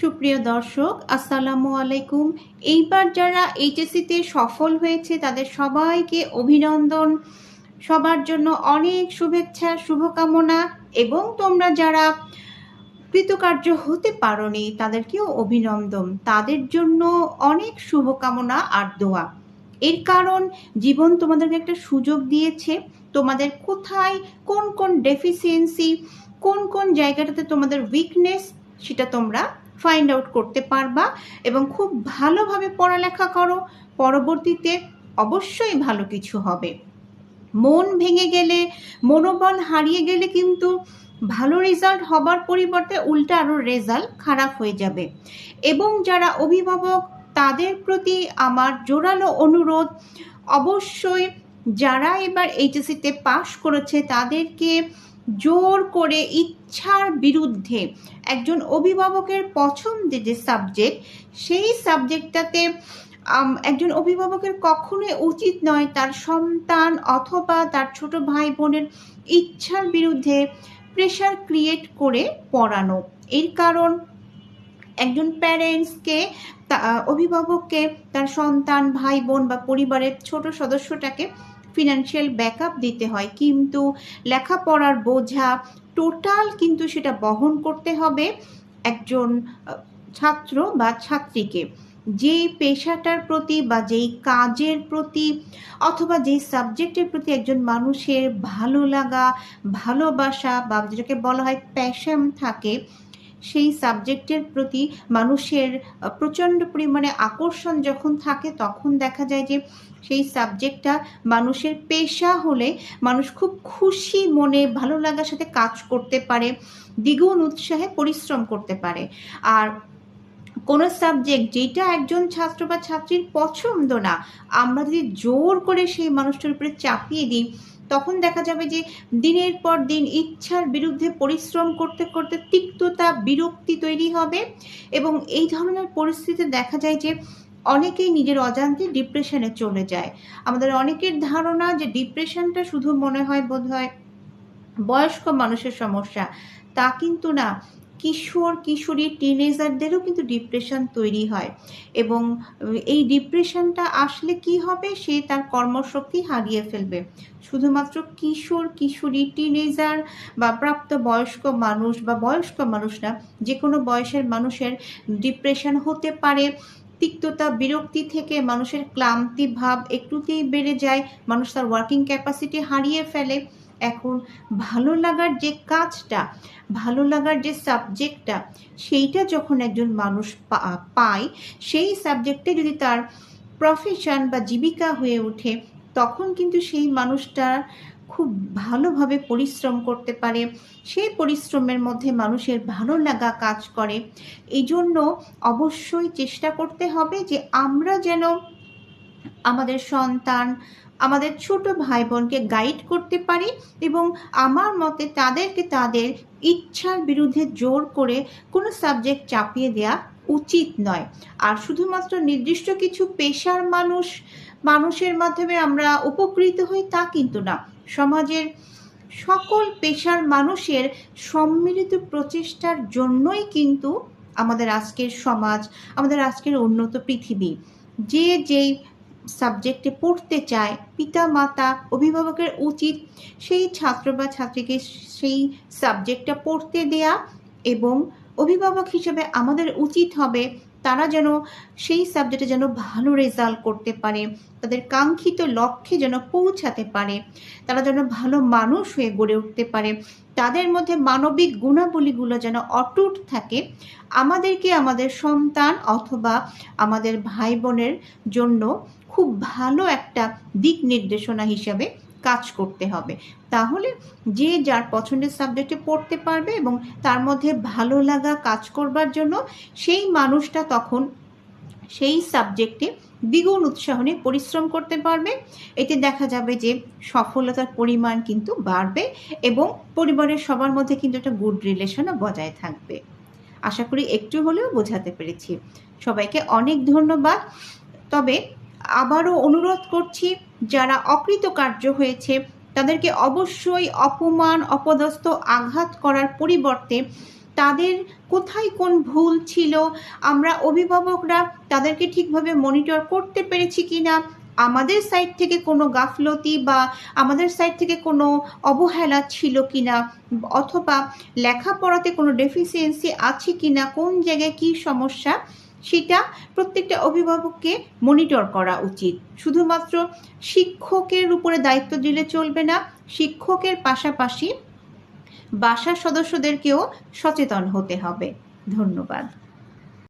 সুপ্রিয় দর্শক, আসসালামু আলাইকুম। এইবার যারা এইচএসসিতে সফল হয়েছে, তাদের সবাইকে অভিনন্দন। সবার জন্য অনেক শুভেচ্ছা, শুভকামনা এবং তোমরা যারা কৃতকার্য হতে পারোনি, তাদেরকেও অভিনন্দন। তাদের জন্য অনেক শুভকামনা আর দোয়া। এর কারণ, জীবন তোমাদেরকে একটা সুযোগ দিয়েছে। তোমাদের কোথায় কোন কোন ডেফিসিয়েন্সি কোন কোন জায়গাটাতে তোমাদের উইকনেস সেটা তোমরা ফাইন্ড আউট করতে পারবা এবং খুব ভালোভাবে পড়ালেখা করো। পরবর্তীতে অবশ্যই ভালো কিছু হবে। মন ভেঙে গেলে, মনোবল হারিয়ে গেলে কিন্তু ভালো রেজাল্ট হবার পরিবর্তে উল্টা আরও রেজাল্ট খারাপ হয়ে যাবে। এবং যারা অভিভাবক, তাদের প্রতি আমার জোরালো অনুরোধ, অবশ্যই যারা এবার এইচএসিতে পাশ করেছে, তাদেরকে জোর করে ইচ্ছার বিরুদ্ধে একজন অভিভাবকের পছন্দের যে সাবজেক্ট সেই সাবজেক্টটাতে একজন অভিভাবকের কখনোই উচিত নয় তার সন্তান অথবা তার ছোট ভাই বোনের ইচ্ছার বিরুদ্ধে প্রেশার ক্রিয়েট করে পড়ানো। এর কারণ, একজন প্যারেন্টসকে অভিভাবককে তার সন্তান ভাই বোন বা পরিবারের ছোট সদস্যটাকে ফিনান্সিয়াল ব্যাকআপ দিতে হয়। কিন্তু লেখাপড়ার বোঝা টোটাল কিন্তু সেটা বহন করতে হবে একজন ছাত্র বা ছাত্রীকে। যেই পেশাটার প্রতি বা যেই কাজের প্রতি অথবা যেই সাবজেক্টের প্রতি একজন মানুষের ভালো লাগা, ভালোবাসা বা যেটাকে বলা হয় প্যাশন থাকে সেই সাবজেক্টের প্রতি মানুষের প্রচণ্ড পরিমাণে আকর্ষণ যখন থাকে, তখন দেখা যায় যে সেই সাবজেক্টটা মানুষের পেশা হলে মানুষ খুব খুশি মনে, ভালো লাগার সাথে কাজ করতে পারে, দ্বিগুণ উৎসাহে পরিশ্রম করতে পারে। আর কোনো সাবজেক্ট যেটা একজন ছাত্র বা ছাত্রীর পছন্দ না, আমরা যদি জোর করে সেই মানুষটার উপরে চাপিয়ে দিই তখন দেখা যাবে যে দিনের পর দিন ইচ্ছার বিরুদ্ধে পরিশ্রম করতে করতে তিক্ততা, বিরক্তি তৈরি হবে এবং এই ধরনের পরিস্থিতিতে দেখা যায় যে অনেকেই নিজের অজান্তে ডিপ্রেশনে চলে যায়। আমাদের অনেকের ধারণা যে ডিপ্রেশনটা শুধু মনে হয় বোধ হয় বয়স্ক মানুষের সমস্যা, তা কিন্তু না। কিশোর, কিশোরী টিনেজারদেরও কিন্তু ডিপ্রেশন তৈরি হয়। এবং এই ডিপ্রেশনটা আসলে কি হবে? সে তার কর্মশক্তি হারিয়ে ফেলবে। শুধুমাত্র কিশোর, কিশোরী টিনেজার বা প্রাপ্ত বয়স্ক মানুষ বা বয়স্ক মানুষ না যে কোনো বয়সের মানুষের ডিপ্রেশন হতে পারে। তিক্ততা, বিরক্তি থেকে মানুষের ক্লান্তি ভাব একটুতেই বেড়ে যায়। মানুষ তার ওয়ার্কিং ক্যাপাসিটি হারিয়ে ফেলে। এখন ভালো লাগার যে কাজটা, ভালো লাগার যে সাবজেক্টটা সেইটা যখন একজন মানুষ পায়, সেই সাবজেক্টে যদি তার প্রফেশন বা জীবিকা হয়ে ওঠে, তখন কিন্তু সেই মানুষটা খুব ভালোভাবে পরিশ্রম করতে পারে। সেই পরিশ্রমের মধ্যে মানুষের ভালো লাগা কাজ করে। এই জন্য অবশ্যই চেষ্টা করতে হবে যে আমরা যেন আমাদের সন্তান, আমাদের ছোট ভাই বোনকে গাইড করতে পারি এবং আমার মতে তাদেরকে তাদের ইচ্ছার বিরুদ্ধে জোর করে কোনো সাবজেক্ট চাপিয়ে দেওয়া উচিত নয়। আর শুধুমাত্র নির্দিষ্ট কিছু পেশার মানুষ, মানুষের মাধ্যমে আমরা উপকৃত হই তা কিন্তু না। সমাজের সকল পেশার মানুষের সম্মিলিত প্রচেষ্টার জন্যই কিন্তু আমাদের আজকের সমাজ, আমাদের আজকের উন্নত পৃথিবী। যে যেই সাবজেক্টে পড়তে চায় পিতা মাতা অভিভাবকের উচিত সেই ছাত্র বা ছাত্রীকে সেই সাবজেক্টটা পড়তে দেয়া এবং অভিভাবক হিসেবে আমাদের উচিত হবে তারা যেন সেই সাবজেক্টে যেন ভালো রেজাল্ট করতে পারে, তাদের কাঙ্ক্ষিত লক্ষ্যে যেন পৌঁছাতে পারে, তারা যেন ভালো মানুষ হয়ে গড়ে উঠতে পারে, তাদের মধ্যে মানবিক গুণাবলীগুলো যেন অটুট থাকে, আমাদেরকে আমাদের সন্তান অথবা আমাদের ভাই বোনের জন্য খুব ভালো একটা দিক নির্দেশনা হিসাবে কাজ করতে হবে। তাহলে যে যার পছন্দের সাবজেক্টে পড়তে পারবে এবং তার মধ্যে ভালো লাগা কাজ করবার জন্য সেই মানুষটা তখন সেই সাবজেক্টে দ্বিগুণ উৎসাহ নিয়ে পরিশ্রম করতে পারবে। এতে দেখা যাবে যে সফলতার পরিমাণ কিন্তু বাড়বে এবং পরিবারের সবার মধ্যে কিন্তু একটা গুড রিলেশনও বজায় থাকবে। আশা করি একটু হলেও বোঝাতে পেরেছি। সবাইকে অনেক ধন্যবাদ। তবে আবারও অনুরোধ করছি, যারা অকৃতকার্য হয়েছে, তাদেরকে অবশ্যই অপমান, অপদস্থ আঘাত করার পরিবর্তে তাদের কোথায় কোন ভুল ছিল, আমরা অভিভাবকরা তাদেরকে ঠিকভাবে মনিটর করতে পেরেছি কি না আমাদের সাইড থেকে কোনো গাফলতি বা আমাদের সাইড থেকে কোনো অবহেলা ছিল কি না অথবা লেখাপড়াতে কোনো ডেফিসিয়েন্সি আছে কি না কোন জায়গায় কী সমস্যা সেটা প্রত্যেকটা অভিভাবককে মনিটর করা উচিত। শুধুমাত্র শিক্ষকের উপরে দায়িত্ব দিলে চলবে না, শিক্ষকের পাশাপাশি বাসার সদস্যদেরকেও সচেতন হতে হবে। ধন্যবাদ।